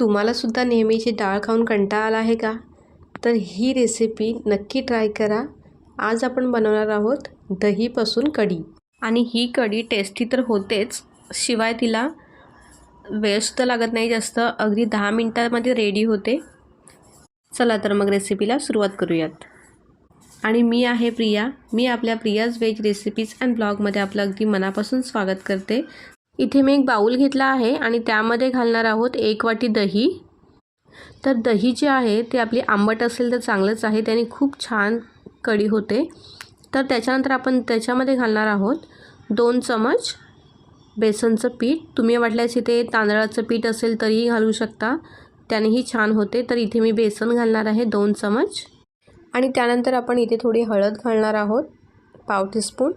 तुम्हालासुद्धा नेहमीची डाळ खाऊन कंटाळा आला आहे का? तर ही रेसिपी नक्की ट्राय करा. आज आपण बनवणार आहोत दहीपासून कढी. आणि ही कढी टेस्टी तर होतेच शिवाय तिला वेळसुद्धा लागत नाही जास्त. अगदी दहा मिनटामध्ये रेडी होते. चला तर मग रेसिपीला सुरुवात करूयात. आणि मी आहे प्रिया. मी आपल्या प्रियाज व्हेज रेसिपीज अँड ब्लॉगमध्ये आपलं अगदी मनापासून स्वागत करते. इथे मी एक बाऊल घेतला आहे आणि त्यामध्ये घालणार आहोत एक वाटी दही. तर दही जे आहे ते आपली आंबट असेल तर चांगलंच आहे. त्याने खूप छान कढी होते. तर त्याच्यानंतर आपण त्याच्यामध्ये घालणार आहोत दोन चमच बेसनचं पीठ. तुम्ही वाटल्यास इथे तांदळाचं पीठ असेल तरीही घालू शकता. त्यानेही छान होते. तर इथे मी बेसन घालणार आहे दोन चमच. आणि त्यानंतर आपण इथे थोडी हळद घालणार आहोत पाव टीस्पून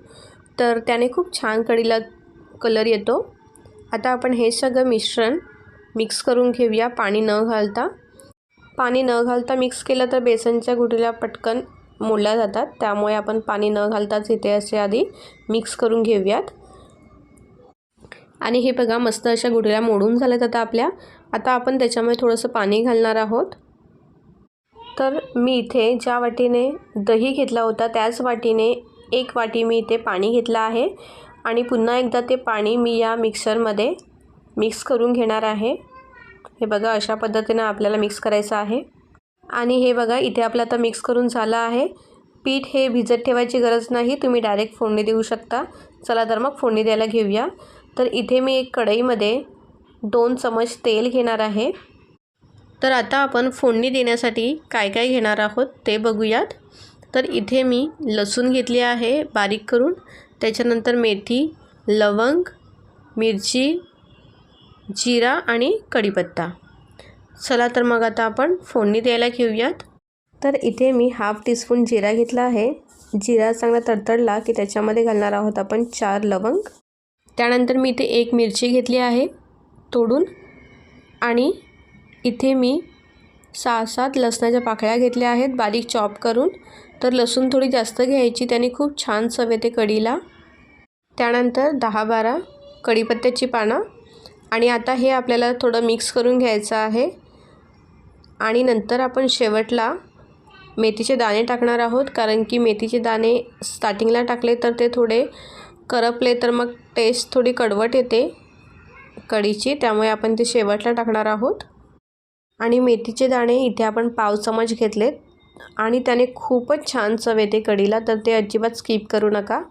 तर त्याने खूप छान कढीला कलर येतो. आता आपण हे सगळं मिश्रण मिक्स करून घेऊया पाणी न घालता. पाणी न घालता मिक्स केलं तर बेसनच्या गुठीला पटकन मोडल्या जातात. त्यामुळे आपण पाणी न घालताच इथे असे आधी मिक्स करून घेऊयात. आणि हे बघा मस्त अशा गुठीला मोडून झाल्यात आता आपल्या. आता आपण त्याच्यामध्ये थोडंसं पाणी घालणार आहोत. तर मी इथे ज्या वाटीने दही घेतला होता त्याच वाटीने एक वाटी मी इथे पाणी घेतलं आहे. आणि पुन्हा एकदा ते पाणी मी या मिक्सरमध्ये मिक्स करून घेणार आहे. हे बघा अशा पद्धतीनं आपल्याला मिक्स करायचं आहे. आणि हे बघा इथे आपलं आता मिक्स करून झालं आहे. पीठ हे भिजत ठेवायची गरज नाही. तुम्ही डायरेक्ट फोडणी देऊ शकता. चला तर मग फोडणी द्यायला घेऊया. तर इथे मी एक कढईमध्ये दोन चमच तेल घेणार आहे. तर आता आपण फोडणी देण्यासाठी काय काय घेणार आहोत ते बघूयात. तर इथे मी लसूण घेतली आहे बारीक करून. त्याच्यानंतर मेथी लवंग मिरची जिरा आणि कढीपत्ता. चला तर मग आता आपण फोडणी द्यायला घेऊयात. तर इथे मी हाफ टीस्पून जिरा घेतला आहे. जिरा चांगला तडतडला की त्याच्यामध्ये घालणार आहोत आपण चार लवंग. त्यानंतर मी इथे एक मिरची घेतली आहे तोडून. आणि इथे मी सहा सात लसणाच्या पाकळ्या घेतल्या आहेत. बारीक चॉप करून. तर लसूण थोडी जास्त घ्यायची. त्याने खूप छान चव येते कढीला त्यानंतर दहा बारा कढीपत्त्याची पानं. आणि आता हे आपल्याला थोडं मिक्स करून घ्यायचं आहे. आणि नंतर आपण शेवटला मेथीचे दाणे टाकणार आहोत. कारण की मेथीचे दाणे स्टार्टिंगला टाकले तर ते थोडे करपले तर मग टेस्ट थोडी कडवट येते कढीची त्यामुळे आपण ते शेवटला टाकणार आहोत. आणि मेथीचे दाणे इथे आपण पाव चमच घेतलेत. आणि त्याने खूपच छान चव येते कढीला तर ते अजिबात स्किप करू नका.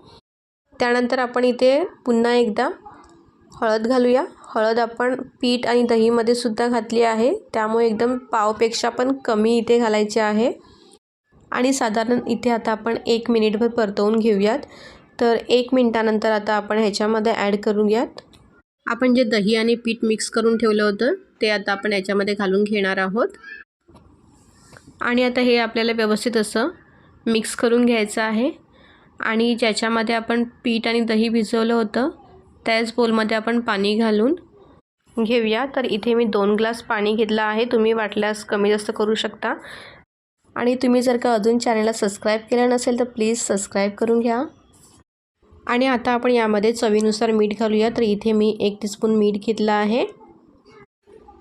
त्यानंतर आपण इथे पुन्हा एकदा हळद घालूया. हळद आपण पीठ आणि दहीमध्ये सुद्धा घातली आहे. त्यामुळे एकदम पावपेक्षा पण कमी इथे घालायचे आहे. आणि साधारण इथे आता आपण एक मिनिटभर परतवून घेऊयात. तर एक मिनटानंतर आता आपण ह्याच्यामध्ये ॲड करूयात. आपण जे दही आणि पीठ मिक्स करून ठेवलं होतं ते आता आपण याच्यामध्ये घालून घेणार आहोत. आणि आता हे आपल्याला व्यवस्थित असं मिक्स करून घ्यायचं आहे. आणि ज्याच्यामध्ये आपण पीठ आणि दही भिजवलं होतं त्याच बोलमध्ये आपण पाणी घालून घेऊया. तर इथे मी दोन ग्लास पाणी घेतलं आहे. तुम्ही वाटल्यास कमी जास्त करू शकता. आणि तुम्ही जर का अजून चॅनलला सबस्क्राईब केलं नसेल तर प्लीज सबस्क्राईब करून घ्या. आणि आता आपण यामध्ये चवीनुसार मीठ घालूया. तर इथे मी एक टीस्पून मीठ घेतलं आहे.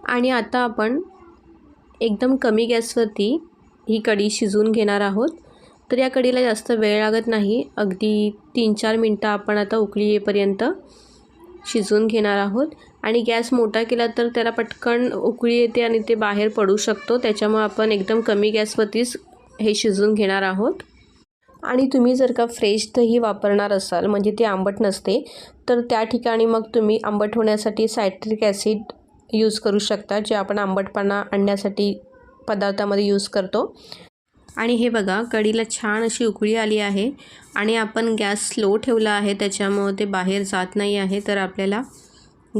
आणि आता आपण एकदम कमी गॅसवरती ही कढी शिजवून घेणार आहोत. तर या कढीला जास्त वेळ लागत नाही. अगदी तीन चार मिनटं आपण आता उकळी येईपर्यंत शिजवून घेणार आहोत. आणि गॅस मोठा केला तर त्याला पटकन उकळी येते आणि ते बाहेर पडू शकतो. त्याच्यामुळे आपण एकदम कमी गॅसवरतीच हे शिजवून घेणार आहोत. आणि तुम्ही जर का फ्रेश दही वापरणार असाल म्हणजे ते आंबट नसते तर त्या ठिकाणी मग तुम्ही आंबट होण्यासाठी सायट्रिक ॲसिड यूज करू शकता जे आपण आंबटपणा आणण्यासाठी पदार्थामध्ये यूज करतो. आणि हे बघा कढीला छान अशी उकळी आली आहे आणि आपण गॅस स्लो ठेवला आहे त्याच्यामुळं ते बाहेर जात नाही आहे तर आपल्याला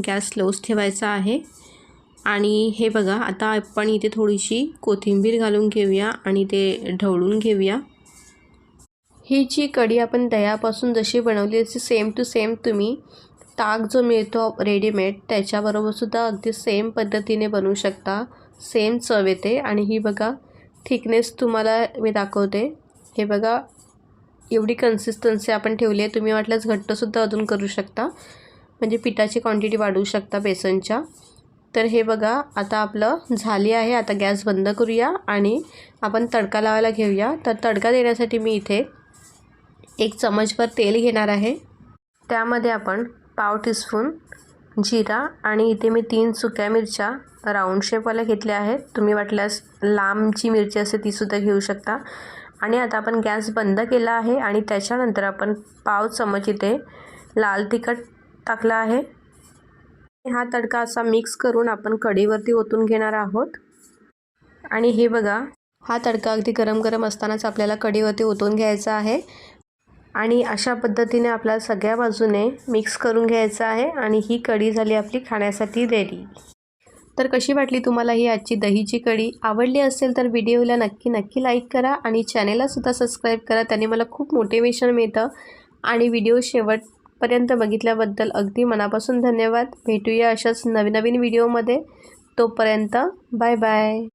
गॅस स्लोच ठेवायचा आहे. आणि हे बघा आता आपण इथे थोडीशी कोथिंबीर घालून घेऊया आणि ते ढवळून घेऊया. ही जी कढी आपण दह्यापासून जशी बनवली तशी सेम टू सेम तुम्ही ताक जो मिळतो रेडीमेड त्याच्याबरोबरसुद्धा अगदी सेम पद्धतीने बनवू शकता. सेम चव येते आणि ही बघा थिकनेस तुम्हाला मी दाखवते. हे बघा एवढी कन्सिस्टन्सी आपण ठेवली आहे तुम्ही वाटल्यास घट्टसुद्धा अजून करू शकता. म्हणजे पिठाची क्वांटिटी वाढवू शकता बेसनच्या. तर हे बघा आता आपलं झाली आहे आता गॅस बंद करूया आणि आपण तडका लावायला घेऊया. तर तडका देण्यासाठी मी इथे एक चमचभर तेल घेणार आहे. त्यामध्ये आपण पाव टीस्पून जिरा आणि इथे मी तीन सुक्या मिरच्या राऊंड शेपवाल्या घेतल्या आहेत. तुम्ही वाटल्यास लांबची मिरची असते तीसुद्धा घेऊ शकता. आणि आता आपण गॅस बंद केला आहे आणि त्याच्यानंतर आपण पाव चमच इथे लाल तिखट टाकलं आहे. हा तडका असा मिक्स करून आपण कढीवरती ओतून घेणार आहोत. आणि हे बघा हा तडका अगदी गरम गरम असतानाच आपल्याला कढीवरती ओतून घ्यायचा आहे. आणि अशा पद्धतीने आपल्याला सगळ्या बाजूने मिक्स करून घ्यायचं आहे आणि ही कढी झाली आपली खाण्यासाठी रेडी तर कशी वाटली तुम्हाला ही आजची दहीची कढी? आवडली असेल तर व्हिडिओला नक्की नक्की लाईक करा आणि चॅनेललासुद्धा सबस्क्राईब करा. त्याने मला खूप मोटिवेशन मिळतं. आणि व्हिडिओ शेवटपर्यंत बघितल्याबद्दल अगदी मनापासून धन्यवाद. भेटूया अशाच नवीन नवीन व्हिडिओमध्ये. तोपर्यंत बाय बाय